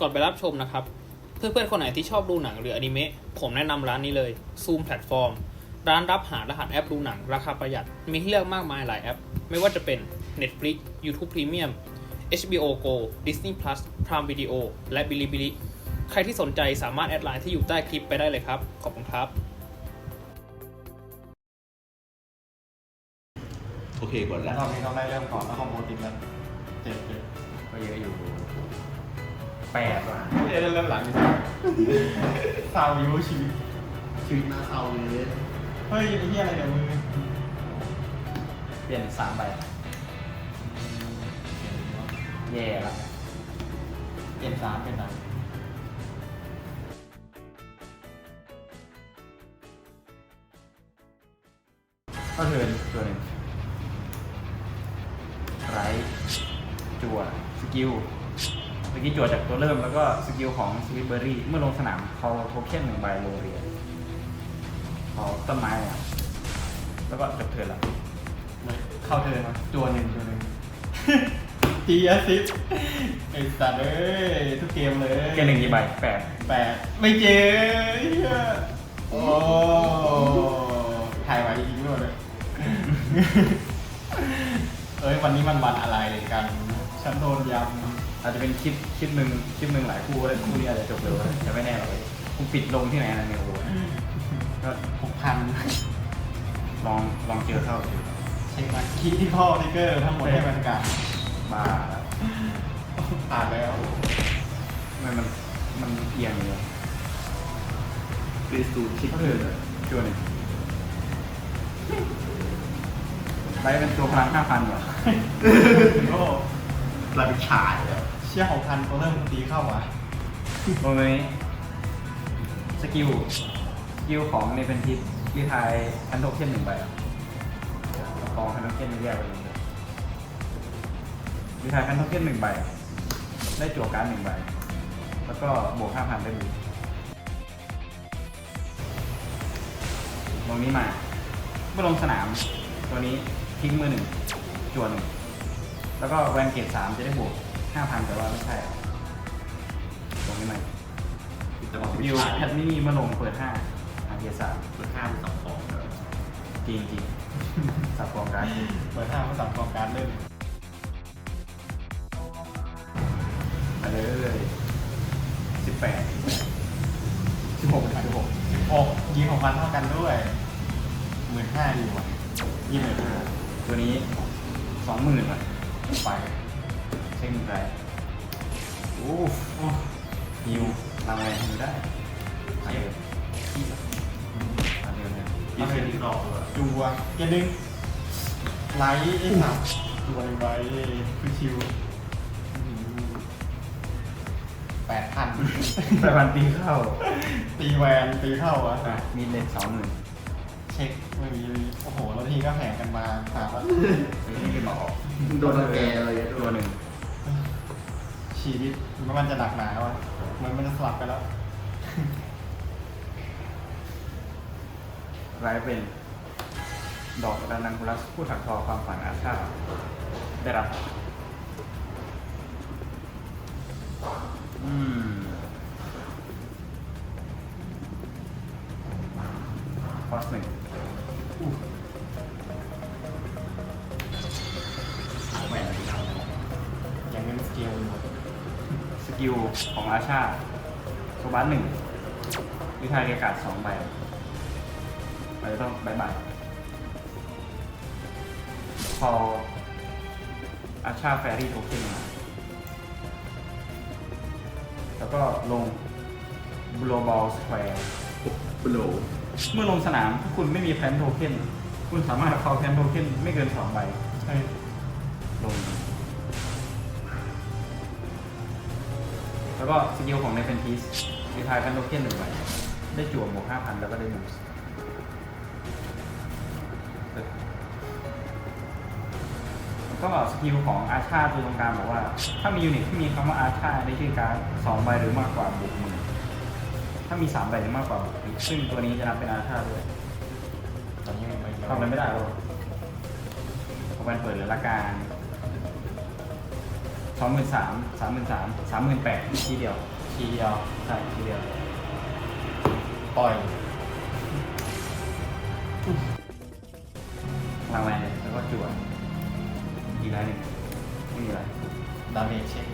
ก่อนไปรับชมนะครับ เพื่อนๆคนไหนที่ชอบดูหนังหรืออนิเมะผมแนะนำร้านนี้เลย Zoom Platform ร้านรับหารหัสแอปดูหนัง ราคาประหยัดมีให้เลือกมากมายหลายแอป ไม่ว่าจะเป็น Netflix YouTube Premium HBO Go Disney Plus Prime Video และ Bilibili ใครที่สนใจสามารถแอดไลน์ที่อยู่ใต้คลิปไปได้เลยครับ ขอบคุณครับ โอเคกดแล้ว รอบนี้ต้องได้เริ่มก่อนแล้วคอมโบติดแล้วเจ็บเจ็บก็เยอะอยู่ แปดว่ะเอ้ยเริ่มหลังดิเศร้าอยู่ชีวิต ชีวิตน่าเศร้าเลยเฮ้ยไอ้เหี้ยอะไรเนี่ยมึงเปลี่ยนสามใบแย่ละเปลี่ยนสามเป็นสามก็เทิร์นตัวหนึ่งไรจั่วสกิล เมื่อกี้จั่วจากตัวเริ่มแล้วก็สกิลของสวิตเบอร์รี่ เมื่อลงสนามเขาโทเค็นหนึ่งใบโรเรียนเขาต้นไม้อะแล้วก็จบเทิร์นละเข้าเทิร์นมาตัวหนึ่งตัวหนึ่งทีแอสซิสไอ้สัตว์เอ้ยทุกเกมเลยเกมหนึ่งกี่ใบแปดแปดไม่เจอเหี้ยโอ้ถ่ายไว้จริงด้วยเลยเอ้ยวันนี้มันวันอะไรกัน ฉันโดนย อาจจะเป็นคลิปคลิปหนึ่งคลิปหนึ่งหลายคู่แล้วคู่นี้อาจจะจบเร็วนะแต่ไม่แน่หรอกคุณปิดลงที่ไหนนะเนี่ยโอ้โหก็ำหกพันลองลองเจอเข้าดูเช็คมาคิดที่ข้อทิกเกอร์ทั้งหมดให้บรรยากาศมาแล้วผ่านแล้วทำไมมันมันเอียงเลยรีสูชิคก็เกคืออร์ชัวร์หนึ่งไลฟ์เป็นตัวพลังห้าพันเหรอ โอ้เราเป็นชายอะ เชี่ยหกพันตัวเริ่มตีเข้าว่ะตรงนี้สกิล สกิลของในเป็นทิศที่ทายคันโดเคนหนึ่งใบอะกองคันโดเคนแยกไปเลยที่ทายคันโดเคนหนึ่งใบอะได้จั่วการดหนึ่งใบ แล้วก็บวกห้าพันได้ดูตรงนี้มาเมื่อลงสนาม ตัวนี้ทิ้งมือหนึ่งจวนหนึ่ง แล้วก็แวนเกตสามจะได้บวก ห้าพันแต่ว่าไม่ใช่อะตรงนี้มาแต่ว่าเป็นวิวชายแพทมินีมาลงเปิดห้าทางเกตสามเปิดห้าเป็นสองสองเลยจริงจริงๆสับกองการดเปิดห้างมาสั่งกองการเล่นมาเลยสิบแปดสิบหกสิบหกสิบหกยิงของพันเท่ากันด้วยหมื่นห้าดีกว่ายี่หมื่นห้าตัวนี้สองหมื่นอะไป เช็คมือไรโอ้โหฮิวทำไงฮิวได้ทำเดิมทำเดิมเนี่ยยี่สิบที่รอบเลยจัวเกยร์หนึ่งไลท์ไอ้สับจัวหนึ่งใบคือชิวแปดพันแปดพันตีเข้า ตีแวนตีเข้าอะอะมีเลนสองหมื่นเช็คไม่มีโอ้โห แล้วทีก็แห่กันมาถามว่าตัวนี้ขึ้นมาออก โดนรังแกอะไรอย่างตัเงี้วยหนึ่ง ชีวิตมันจะหนักหนาวะเหมือนมันจะสลับกันแล้วรายเป็น ดอกดานังคุลัสผู้ถักทอความฝันอาชาได้รับ อืม คอสหนึ่ง กิลของอาชาโซบัสหนึ่งวิทายเกยร์การ์ดสองใบเราจะต้องใบใบายพออาชาแฟรี่โทเค็นมา แล้วก็ลงบล o บอลสแควร์บลูเมื่อลงสนามถ้าคุณไม่มีแพนโทเค็นคุณสามารถเอาแพนโทเค็นไม่เกินสองใบใช่ลง แล้วก็สกิลของในเป็นทีสดีทายแพนโทเค็นหนึ่งใบได้จั่วบวกห้าพันแล้วก็ได้มูสก็สกิลของอาชาตัวตรงกลางบอกว่า ถ้ามียูนิตที่มีคำว่าอาชาในชื่อการสองใบหรือมากกว่าบวกหมื่นถ้ามีสามใบหรือมากกว่าบวกหมื่นซึ่งตัวนี้จะนับเป็นอาชาด้วยตอนนี้ทำอะไรไม่ได้หรอกพอมันเปิดเลยละกัน สองหมื่นสามสามหมื่นสามสามหมื่นแปดทีเดียว ทีเดียวใช่ทีเดียว ปล่อยรางวัลเลยแล้วก็จั่วอีกแล้วหนึ่งไม่มีอะไรดาเมจเช็ค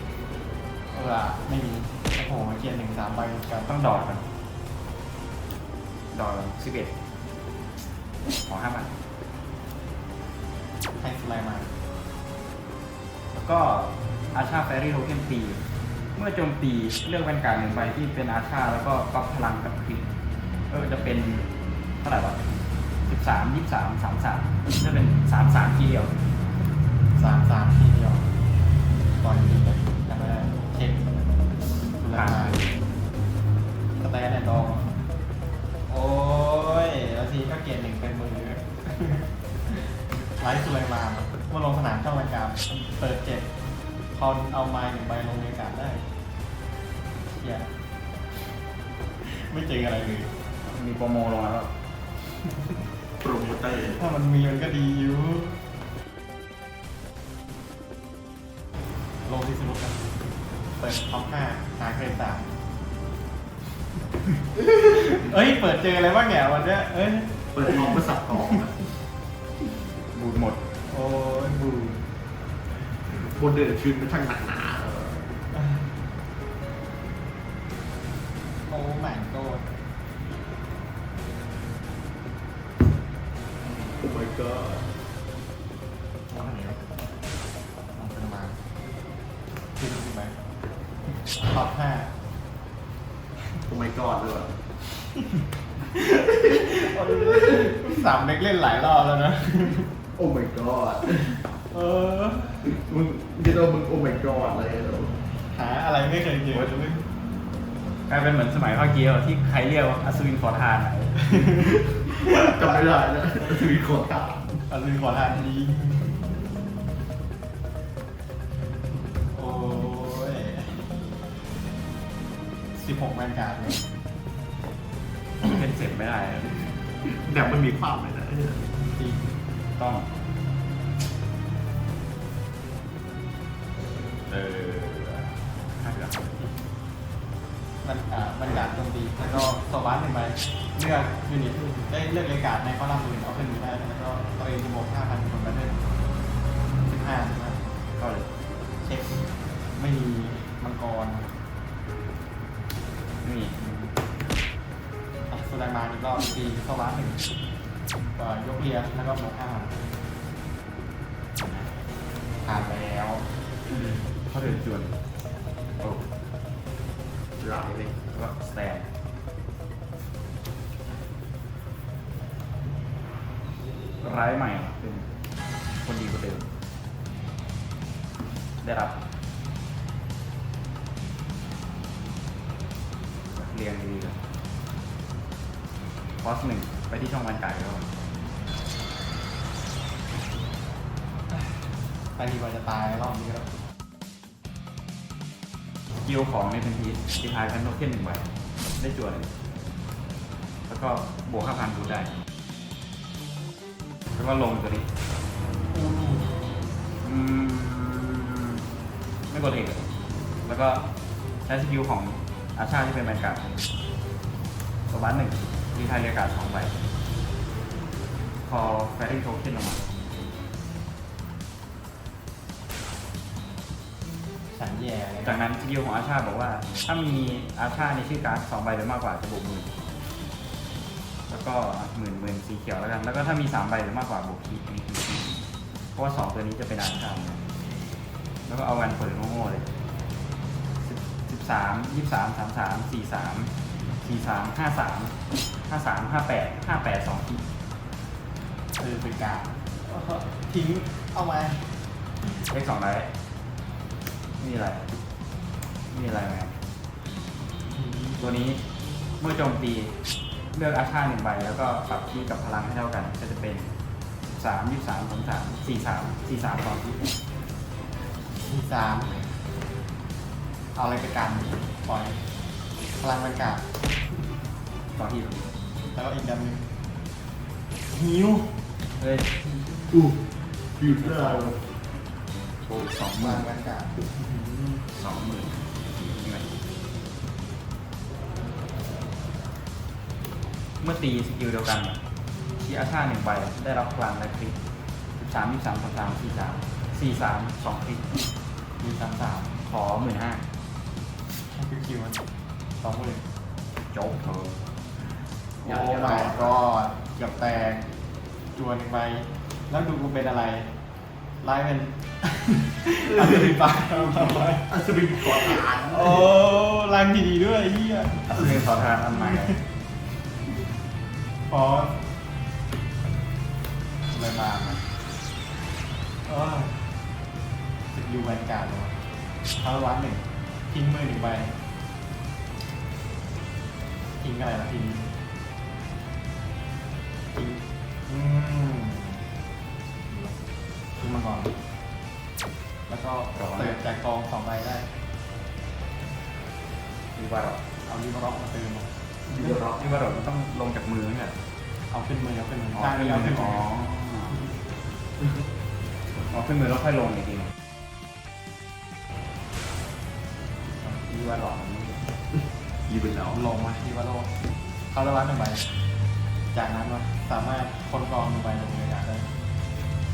เออไม่มีโอ้โหเกียร์หนึ่งสามใบกับต้องดอดกันดอดสิบเอ็ดขอห้าพันให้สไลด์มาแล้วก็ อาชาแฟรี่โทเค็นตีเมื่อโจมตีเลือกแวนการ์ดหนึ่งใบที่เป็นอาชาแล้วก็ปั๊บพลังกับคลิกเออจะเป็นเท่าไหร่วะสิบสามยี่สามสามสามจะเป็นสามสามทีเดียวสามสามทีเดียวปล่อยนี้เลยแล้วก็เช็คดูราคาสแตนแอนด์ดองโอ้ยแล้วทีก็เกียร์หนึ่งเป็นมือไลท์สุไลมาเมื่อลงสนามช่องรายการเปิดเจ็ด พอเอาไม้หนึ่งใบลงในอากาศได้เชียไม่เจออะไรเลย มีโปรโมลงแล้ว โปรโมเตอร์ถ้ามันมีมันก็ดีอยู่ ลงที่สนุกกันเปิดท็อปห้าหาเกรดสามเอ้ย เปิดเจออะไรบ้างเนี่ยวันเนี้ยเอ้ย เปิดทองประสับทองนะบูดหมด โอ้ย บูบนเดินชื้นมันช่างหนักหนาเออโอ้แม่งโตโอ้ my god ลงไหนวะลงเป็นมาคือดูสิไหมท็อปห้าโอ้ my god เลยว่ะสามเด็กเล่นหลายรอบแล้วนะ โอ้ my god เออ มึงคิดว่ามึงโอ้ my god เลยเหรอหาอะไรไม่เคยเจอเลยกลายเป็นเหมือนสมัยภาคเกียวที่ใครเรียกว่าอัศวินขอทานอะจำไม่ได้นะชีวิตโคตรตาอันนี้ขอทานดีโอ้ยสิบหกแมนการ์ดเนี่ยเป็นเสร็จไม่ได้แบบมันมีความเลยนะดีต้อง ออห้าเดือนมันอ่ามันการตรงดีแล้วก็สวัสดหนึ่งใบเลือกยูนิตได้เลือกเลกาดในข้อลัมน์อื่นเอาขึ้นมือได้แล้วก็ตัวเองจะบวกห้าพันคนไปเล่นสิบห้าใช่ไหมก็เลยเช็คไม่มีมังกรนี่อะสุดามาอีกรอบตีสวัสดหนึ่งเอ่อยกเรียนแล้วก็บวกห้าพัน เขาเดินจวนโอ้หลายเลยแล้วก็สแตนร้ายใหม่เป็นคนดีกว่าเดิม ได้รับเรียงดีเลยคอสหนึ่งไปที่ช่องวันไก่แล้วกันไปดีกว่าจะตายรอบนี้แล้ว สกิลของในทันทีดีทายกันโทเค็นหนึ่งใบได้จวนแล้วก็บวกห้าพันดูได้แล้วก็ลงตัวนี้อืมไม่กดเอกแล้วก็ใช้สกิลของอาชาที่เป็นแมนการ์ดสวัสดหนึ่งดีทายเรียกการ์ดสองใบพอแฟริ่งโทเค็นลงมา ฉันแย่เลยจากนั้นสกิลของอาชาบอกว่า ถ้ามีอาชาในชื่อการ์ดสองใบหรือมากกว่าจะบวกหมื่นแล้วก็หมื่นหมื่นสีเขียวแล้วกัน แล้วก็ถ้ามีสามใบหรือมากกว่าบวกขีดมีขีดเพราะว่าสองตัวนี้จะเป็นอาชาเนี่ยแล้วก็เอาวันเปิดโง่ๆเลยสิบสามยี่สามสามสามสี่สามสี่สามห้าสามห้าสามห้าแปดห้าแปดสองขีดคือเป็นการทิ้งเอามาเลขสองได้ มีอะไร มีอะไรไหมครับตัวนี้เมื่อโจมตีเลือกอาชาหนึ่งใบ แล้วก็ปรับคีย์กับพลังให้เท่ากัน ก็จะเป็นสามยี่สามสามสามสี่สามสี่สามสองที่ทีสามเอาอะไรไปกันปล่อยพลังบรรยากาศสองที่แล้วก็อีกอันหนึงหิวเฮ้ยอู้หยุดได้ โอ้สองหมื่นแวนการ์ดสองหมื่นนี่งเมื่อตีสกิลเดียวกันชี้อาชาหนึ่งใบ ได้รับพลังและคลิกสิบสามยี่สามสามสามสี่สามสี่สามสองคลิกมีสามสามขอหมื่นห้าคิวคิวมันสองหมื่นจ๊กเธอโอ้ my god เกือบแตกจวนหนึ่งใบแล้วดูกูเป็นอะไร ไล่เป็นอัศวินปาไว้อัศวินกอดฐานโอ้ลังดีๆด้วยไอ้เฮียเรื่องขอทานอันใหม่พออะไรมามันโอ้ยสกิลแวนการ์ดเลยวะคาร์วันหนึ่งทิ้งมือหนึ่งใบทิ้งอะไรล่ะทิ้งทิ้งอืม ทิ้งมาก่อน แล้วก็เติมจากกองสองใบได้ดีว่าหรอเอาลิบร็อกมาเติมมาดีว่าหรอดีว่าหรอมันต้องลงจากมือเนี่ยเอาขึ้นมือเอาขึ้นมืออ๋อตั้งขึ้นนี้มืเอาอขึ้นอ๋มือออ๋อขึ้นมือแล้วค่อยลงอีกทีนึงดีว่าหรอมันไม่ยีเป็นแล้วลงมาที่วาโลเขาละวันหนึ่งใบจากนั้นว่าสามารถคนกองหนึ่งใบลงเลยได้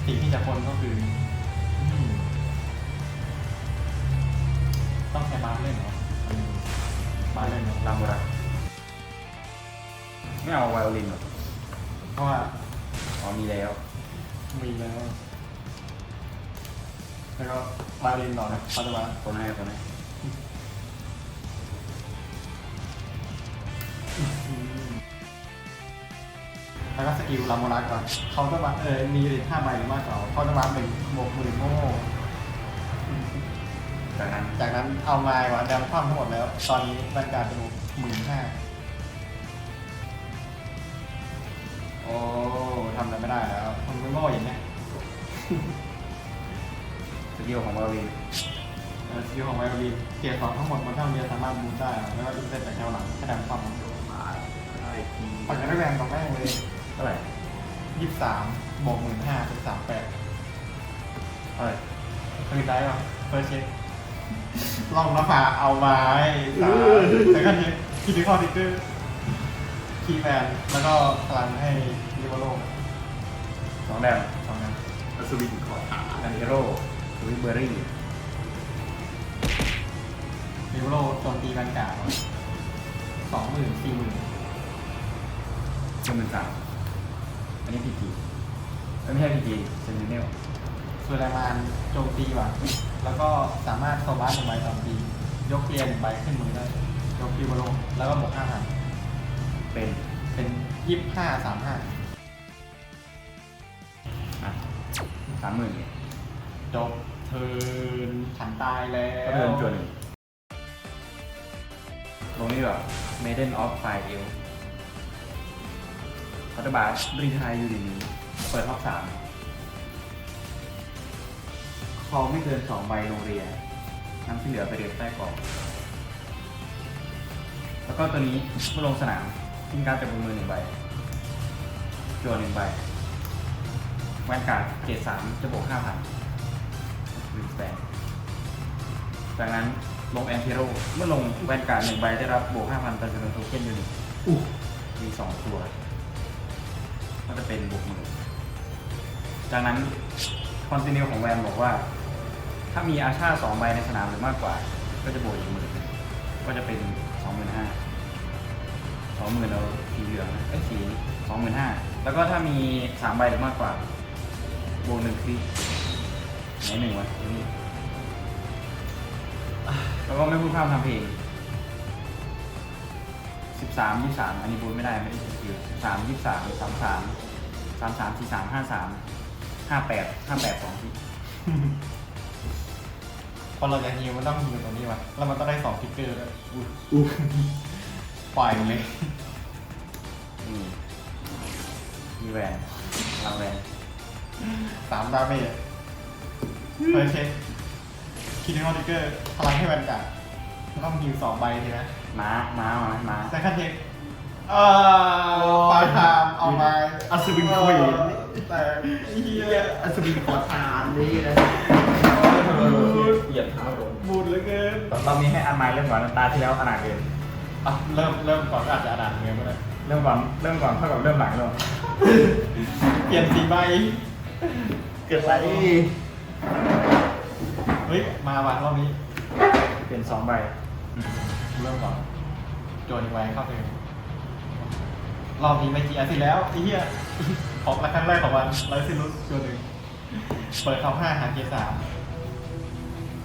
สิ่งที่จะคนก็คืออืมต้องใช้บาสเล่นเหรออืมบาสเล่นเหรอลามูระไม่เอาไวโอลินหรอเพราะว่าอ๋อมีแล้ว มีแล้ว แล้วก็บาสเล่นต่อนะปัจจุบันคนให้คนให้ แล้วก็สกิลลาโมรักก่อนเขาจะมาเออมีห้าใบหรือมากกว่าเขาจะมาหนึ่งบวกหมื่นโม่จากนั้นจากนั้นเอามาว่ะแดมคว่ำทั้งหมดแล้ว ตอนนี้บรรการเป็นหมื่นห้าโอ้ทำอะไรไม่ได้แล้วทำไม่โม่อย่างเนี้ยสกิลของไวโอลินเออสกิลของไวโอลินเกียร์สองทั้งหมดมันเท่านี้สามารถบูทได้แล้วก็อินเตอร์จากแถวหลังให้แดมคว่ำไอทีปัจจุบันแรงต่อแม่งเลย เท่าไหร่ยี่สิบสามบวกหมื่นห้าเป็นสามแปดเท่าไหร่คืนได้ป่ะเฟิร์สเช็คลองมาฝาเอาไว้สามแล้วก็เนี้ยคิดที่ข้อทิกเกอร์คีย์แมนแล้วก็พลังให้ลิเวอโรสองแดมสองนั้นอัศวินกอดฐานแอนเทโร่สวิตเบอร์รี่ลิเวอโรโจมตีแวนการ์ดสองหมื่นสี่หมื่นหนึ่งหมื่นสาม อันนี้พีจีไม่ใช่พีจีเซนติเนลส่วนแรงงานโจมตีว่ะ แล้วก็สามารถโซบัสหนึ่งใบต่อตียกเรียนหนึ่งใบขึ้นมือได้ ยกลิเวอโรแล้วก็บวกห้าพันเป็นเป็นยี่สิบห้าสามห้าอะสามหมื่นจบเทิร์นฉันตายแล้วก็เดินจวนหนึ่งลงนี่แบบ Maiden of Fire e l พัตบาร์รีไทายอยู่ดีนี้ เปิดท็อปสามคอไม่เกินสองใบโรงเรียนนำที่เหลือไปเรียนใต้กรอบแล้วก็ตัวนี้เมื่อลงสนามทิ้งการ์ดจากบนมือหนึ่งใบจวนหนึ่งใบแวนการ์ดเกรดสามจะบวกห้าพันวินสแตนจากนั้นลงแอนเทโรเมื่อลงแวนการ์ดหนึ่งใบได้รับบวกห้าพันต่อจำนวนโทเค็นยูนิตอู้มีสองตัวก็จะเป็ นบวกหมื่นจากนั้นคอนติเนียของแวนบอกว่า ถ้ามีอาชาสองใบในสนามหรือมากกว่า ก็จะบวกอีกหมื่นก็จะเป็นสองหมื่นห้าสองหมื่นแล้วสีเหลืองไอ้สีสองหมื่นห้าแล้วก็ถ้ามีสามใบหรือมากกว่า บวกหนึ่งคลิกไหนหนึ่งวะนี้แล้วก็ไม่พูดพร่ำทำเพลงสิบสามยี่สามอันนี้บูไม่ได้ไม่ได้สกิลสิบสามยี่สามสามสาม สามสามสี่สามห้าสามห้าแปดห้าแปดสองที่พอเราจะฮิวมันต้องฮิวตรงนี้ว่ะแล้วมันต้องได้สองฟิกเกอร์ด้วยอู้ปล่อยมันเลย นี่มีแวนลางแวนสามดาเมจเฟิร์สเช็คคิดถึงออทิกเกอร์พลังให้แวนการ์ดมันต้องฮิวสองใบทีนะม้าม้ามาม้า แต่คันเทค เอ่อปลายทามเอามาอัศวินควีนแต่ไอ้เฮียอัศวินกอดฐานนี่นะโอ้โหเหยียบเท้าโดนบูดเหลือเกินรอบนี้ให้อันไม้เริ่มก่อนตาที่แล้วขนาดเกินอะเริ่มเริ่มก่อนก็อาจจะอ่านเงี้ยก็ได้เริ่มก่อนเริ่มก่อนเท่ากับเริ่มหลังเลยเปลี่ยนสีใบเกิดอะไรเฮ้ยมาว่ะรอบนี้เปลี่ยนสองใบเริ่มก่อนโจนไว้เข้าไป รอบนี้ไม่จีอาทิตย์แล้วไอ้เหี้ยออกละครั้งแรกของวันไรซิลุสโจนหนึ่งเปิดท็อปห้าหาเกียร์สาม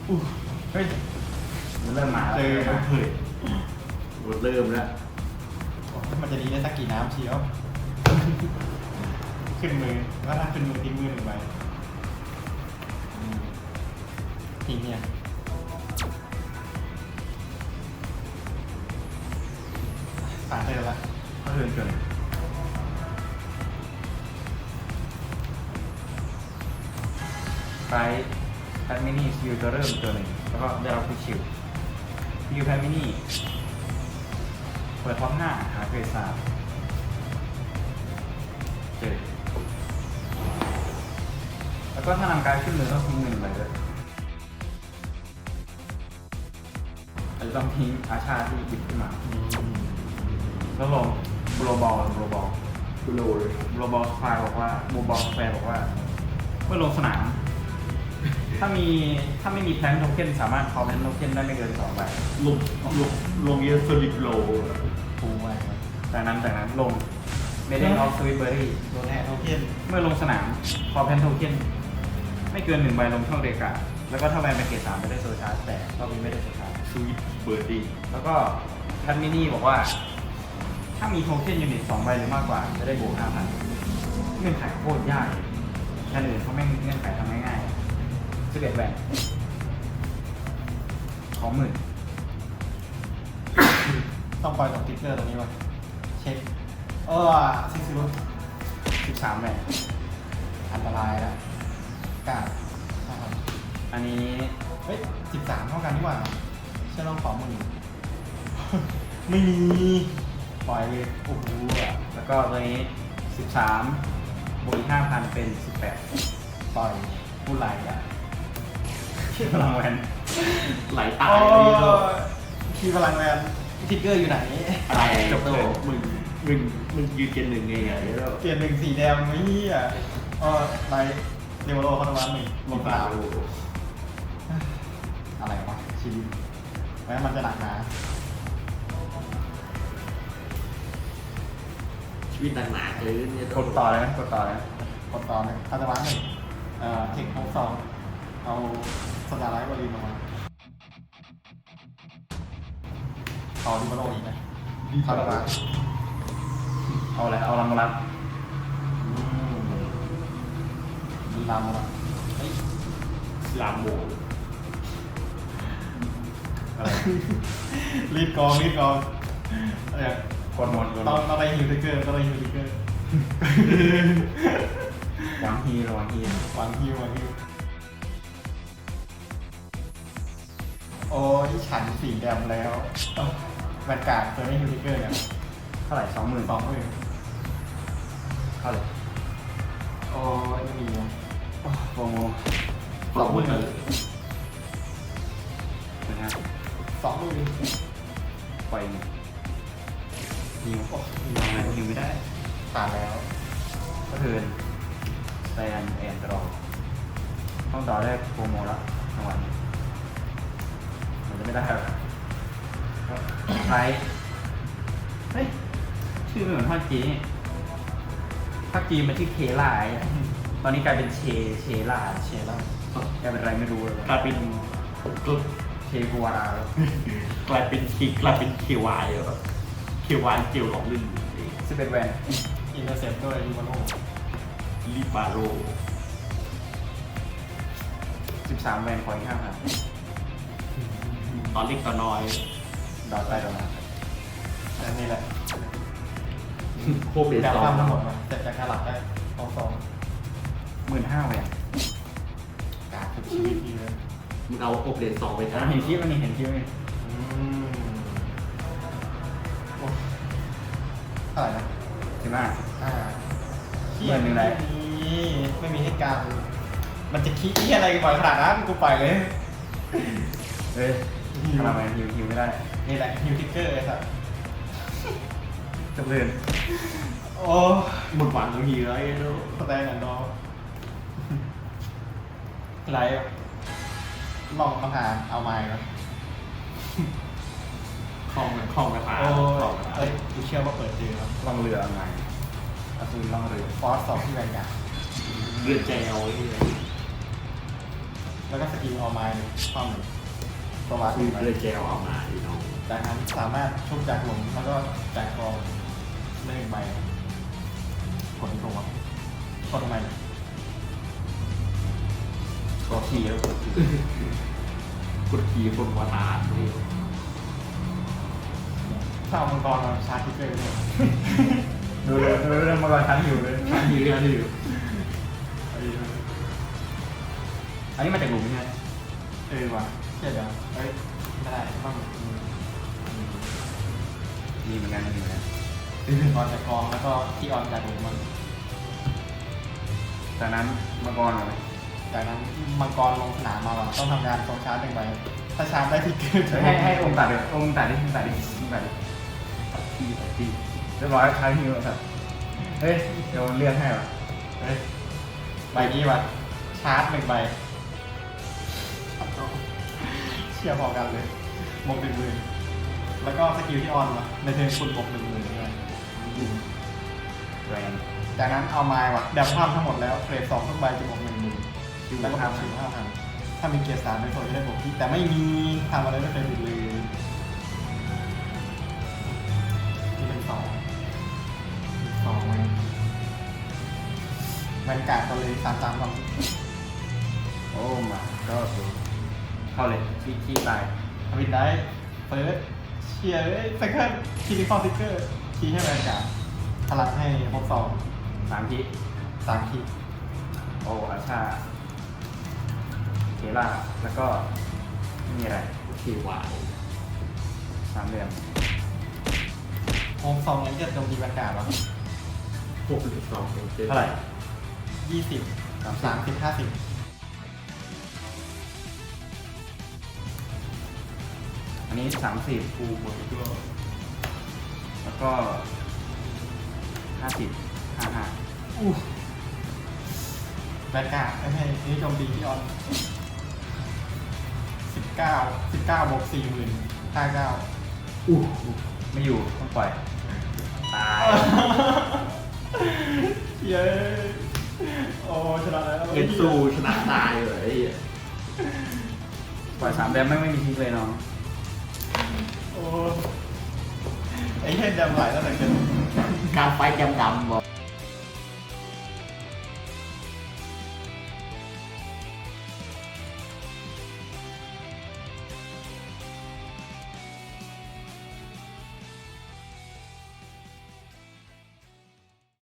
อู้เฮ้ยมันเริ่มมาเจแล้วอเผยหมดเริ่มแล้วมันจะดีได้สักกี่น้ำเชียวขึ้นมือว่าถ้าขึ้นมือทิ้งมือหนึ่งใบอืมทิ้งเนี่ยผ่านเธอละ ก็คือจนไฟแพทมินี่คิวตัวเริ่มตัวหนึ่งแล้วก็ได้รับคุชิวคิวแพทมินี่เปิดท็อปห้าหาเกรดสามเจอแล้วก็ถ้านำการขึ้นมือต้องทิ้งหนึ่งใบเลยอาจจะต้องทิ้งอาชาที่หยิบขึ้นมาแล้วลง บลูบอลบลูบอลกูโลเลยบลูบอลสไฟบอกว่าบลูบอลสแฟร์บอกว่าเมื่อลงสนาม ถ้ามีถ้าไม่มีแพลนโทเค็นสามารถคอแพลนโทเค็นได้ไม่เกินสองใบลงลงลงเยอะสลิปโลปูไว้ครับจากนั้นจากนั้นลงเมเดนออฟสวิตเบอรี่โดนแฮะโทเค็นเมื่อลงสนามคอแพลนโทเค็นไม่เกินหนึ่งใบลงช่องเดกาแล้วก็ถ้าใบเป็นเกรดสามไม่ได้โซชาร์จแต่รอบนี้ไม่ได้โซชาร์จสวิตเบอร์ดี้แล้วก็แพทมินี่บอกว่า ถ้ามีโทเค็นยูนิตสองใบหรือมากกว่า จะได้บวกห้าพันเงื่อนไขโคตรยากเลยแค่อื่นเขาไม่งเงื่อนไขทำง่ายๆสิบเอ็ดแบนสองหมื่นต้องปล่อยกับติ๊กเกอร์ตรงนี้วะเช็ค เออซิซิลุสสิบสามแบนอันตรายแล้วกล้าห้าพันอันนี้เฮ้ยสิบสามเท่ากันดีกว่าใช่ต้องสองหมื่นไม่มี ปล่อยเลยโอ้โหอะแล้วก็ตัวนี้สิบสามบวกอีกห้าพันเป็นสิบแปดปล่อยผู้ไหลอะพลังแวนไหลตายโอ้เลยโลคีย์พลังแวนติ๊กเกอร์อยู่ไหนอะไรโตมึงมึงมึงยืนเกณฑ์หนึ่งไงไงแล้วเปลี่ยนหนึ่งสีแดงไม่เหี้ยเออไลท์เรเวโรคอนวันหนึ่งลงสนามอะไรวะชีวิตแม้มันจะหนักหนา ชีวิตหนาๆเลยเนี่ยกดต่อเลยนะกดต่อเลยนะกดต่อหนึ่งคาตาวันหนึ่งเอ่อเทคโคสองเอาสตาร์ไลท์บอลีนออกมาเอาดิมาโลอีกไหมคาตาวันเอาอะไรเอาลังรับดีลามมาเฮ้ยลามโมอะไรรีบกองรีบกองเออกด หมดกดหมต้องดต้องไปฮิวทิกเกอร์ต้องไปฮิวทิกเกอร์วางฮีระวังฮีวางฮิววางฮิวโอ้ยฉันสีแดงแล้วเอ้าแวนการ์ดตัวไม่ฮิวทิกเกอร์เนี่ยเท่าไหร่สองหมื่นสองหมื่นเท่าไหร่โอ้ยไม่มีอะโปรโมสองหมื่นนะครับสองหมื่นปล่อ ยฮิวโอ้ยทำไงฮิวไม่ได้ผ่านแล้วก็คือแซนแอนด์รอต้องต่อได้โปรโมแล้วทั้งวันมันจะไม่ได้หรอกใช้เฮ้ย ชื่อไม่เหมือนภาคจีนนี่ภาคจีนมันชื่อเคล่าไอ้อะตอนนี้กลายเป็นเชเชล่าเชียร์แล้วกลายเป็นอะไรไม่รู้เลยกลายเป็นก็เชกัวราแล้ว กลายเป็นคิกกลายเป็นเควายเหรอเควายเจลหลอกลื่นสิบเอ็ดแวนอินเตอร์เซปด้วยยูมาโนลิบาโรสิบสามแวนคอยห้าพันตอนเล็กตอนน้อยดอทใต้ดอทมาแต่นี่แหละโคเบสจากซอความงทั้งหมดมาเสร็จจากการหลับได้สองสองหมื่นห้าแวนการคือชีวิตดีเลยมึงเอาโอเบสสองไปอะทำเห็นคลิปมันนี่เห็นคลิปมันนี่อืมโอ้ เท่าไหร่นะสิบห้าอ่าเงินหนึ่งไร มีไม่มีเหตุการณ์มันจะคิดที่อะไรกันบ่อยขนาดนั้นกูไปเลย เฮ้ยทำไมฮิวฮิวไม่ได้นี่แหละฮิวทิกเกอร์ไอ้สัสจบเลยโอ้หมดหวังแล้วฮีแล้วไอ้ลูกสแตนด์ดอไรลองมาหาเอาไม้แล้วคล องมันคลองกระถาโอ้คลองกระถาเอ้ยกูเชื่อว่าเปิดเจอแล้วล่องเรือไงอาตูนล่องเรือฟอสสองที่แรงกาเลือดแจวไอ้เหี้ยแล้วก็สกิลเอาไม้ความหนึ่งตัววัดคือเลือดแจวเอามาอีน้องจากนั้นสามารถชุบจากหลุมแล้วก็จากกองเลขใบกดที่ตรงวะกดทำไมเนี่ยก็ขี่แล้วกดขี่กดขี่คนวาตานี่ ถ้าเอามังกรมาชาร์จทิกเกอร์เนี่ยดูเลยดูเรื่องมาก่อนชั้นอยู่เลยอันนี้เรื่องนี้อยู่อันนี้มาจากหลุมใช่ไหมเออว่ะเดี๋ยวเดี๋ยวเอ้ยไม่ได้ต้องมีมีเหมือนกันมีเหมือนกันออนจากกองแล้วก็ที่ออนจากหลุมมันจากนั้นมาก่อนเลยจากนั้นมังกรลงสนามมาว่ะต้องทำการโซชาร์จหนึ่งใบถ้าชาร์จได้ทิกเกอร์จะให้ให้องค์ตัดเลยองค์ตัดดิองค์ตัดดิองค์ตัดดิ ที่ที่เรียบร้อยใช้ฮิวแล้วครับเฮ้ยเดี๋ยวเลือกให้ว่ะเฮ้ยใบนี้ว่ะชาร์จหนึ่งใบเชียร์พอกันเลยบวกหนึ่งหมื่นแล้วก็สกิลที่ออนว่ะในเทิร์นคุณบวกหนึ่งหมื่นเลยแรงจากนั้นเอาไม้ว่ะดับภาพทั้งหมดแล้วเกรดสองทุกใบจะบวกหนึ่งหมื่นฮิวแล้วก็ห้าทำพันสิบห้าพันถ้ามีเกียร์สามเป็นโซนจะได้บวกที่แต่ไม่มีทำอะไรไม่เคยผิดเลย แวนการ์ดก็เลยสามสามสองโอ้มาก็ดูเข้าเลยขี้ขี้ตายทวินได้เฟิร์สเชียร์เลยเซคันด์คีย์คอร์ติกเกอร์คีย์ให้แวนการ์ดพลังให้หกสองสามขี้สามคีย์โอ้อาชาเคล่าแล้วก็ไม่มีอะไรที่วายสามเหลี่ยมหกสองยังจะโจมตีแวนการ์ดวะพวกสิบสองเท่าไหร่ ยี่สิบสามสิบสามสิบห้าสิบอันนี้สามสิบกูหมดก็แล้วก็ห้าสิบห้าห้าอู้แวนการ์ดไม่ใช่นี่โจมตีที่ออนสิบเก้าสิบเก้าบวกสี่หมื่นห้าเก้าอู้ไม่อยู่ต้องปล่อย ตาย เย้ โอ้ชนะแล้วเอ็นซูชนะตายเลยไอ้เหี้ยปล่อยสามแดมไม่งไม่มีทิ้งเลยน้องโอ้ไอ้เห็นดำไหลแล้วแต่เกินการไฟแกมดำบอก